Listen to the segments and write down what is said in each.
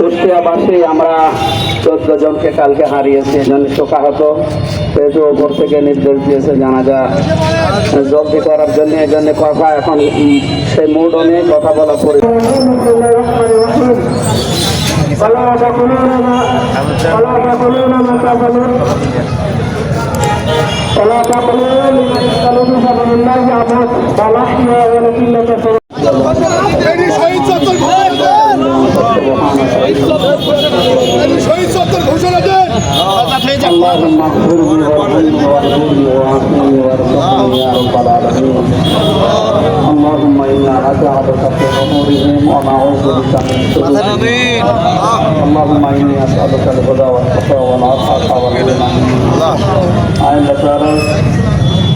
কুষ্টিয়াবাসী আমরা চোদ্দ জনকে কালকে হারিয়েছি এজন্য শোকাহত সেহেতু ওপর থেকে নির্দেশ দিয়েছে জানাজা জলদি করার জন্য এই জন্য কথা এখন উম, সেই মুড নিয়ে কথা বলা পড়ে ولا اللهم اغفرني وارحمني واهدني وعافني وارزقني يا رب العالمين اللهم انا نجعلك في امورهم ونعوذ بك من شرورهم اللهم اني اسالك الهدى والتقى والعفاف والغنى عند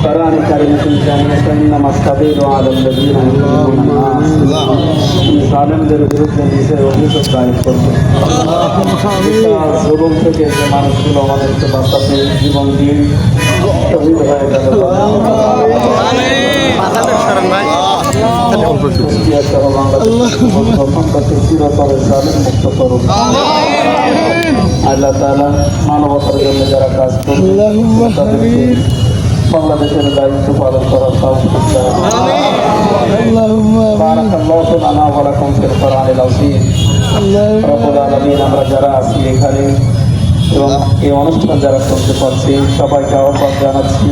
قرآن كريم في الجنة إنما السبيل على الذين يؤمنون জালেমদের বিরুদ্ধে নিজের অভিযোগ দায়ের করবে। জুলুম থেকে যে মানুষগুলো আমাদেরকে বাঁচাতে জীবন দিয়ে শহীদ হয়ে গেল আল্লাহ। তালা মানবতার জন্য যারা কাজ করবে বাংলাদেশের দায়িত্ব পালন করার সাহস لنا ولكم في القرآن العظيم রব্বুল আলামিন আমরা যারা আছি এখানে এবং এই অনুষ্ঠান যারা করতে পারছি সবাইকে আহ্বান জানাচ্ছি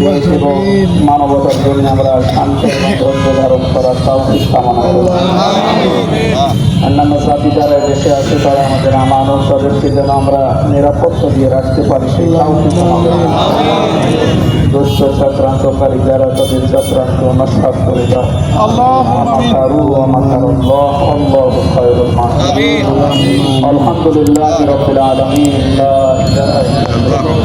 দেশ এবং মানবতার জন্য আমরা শান্তি এবং ধৈর্য ধারণ করার তৌফিক কামনা করি অন্যান্য জাতি যারা দেশে আছে তারা আমাদের আমানত তাদেরকে যেন আমরা নিরাপত্তা দিয়ে রাখতে পারি সেই তৌফিক কামনা করি। দুষ্ট চক্রান্তকারী যারা তাদের চক্রান্ত নস্বাত করে দাও আলহামদুলিল্লাহি রাব্বিল আলামিন লা ইলাহা ইল্লাল্লাহ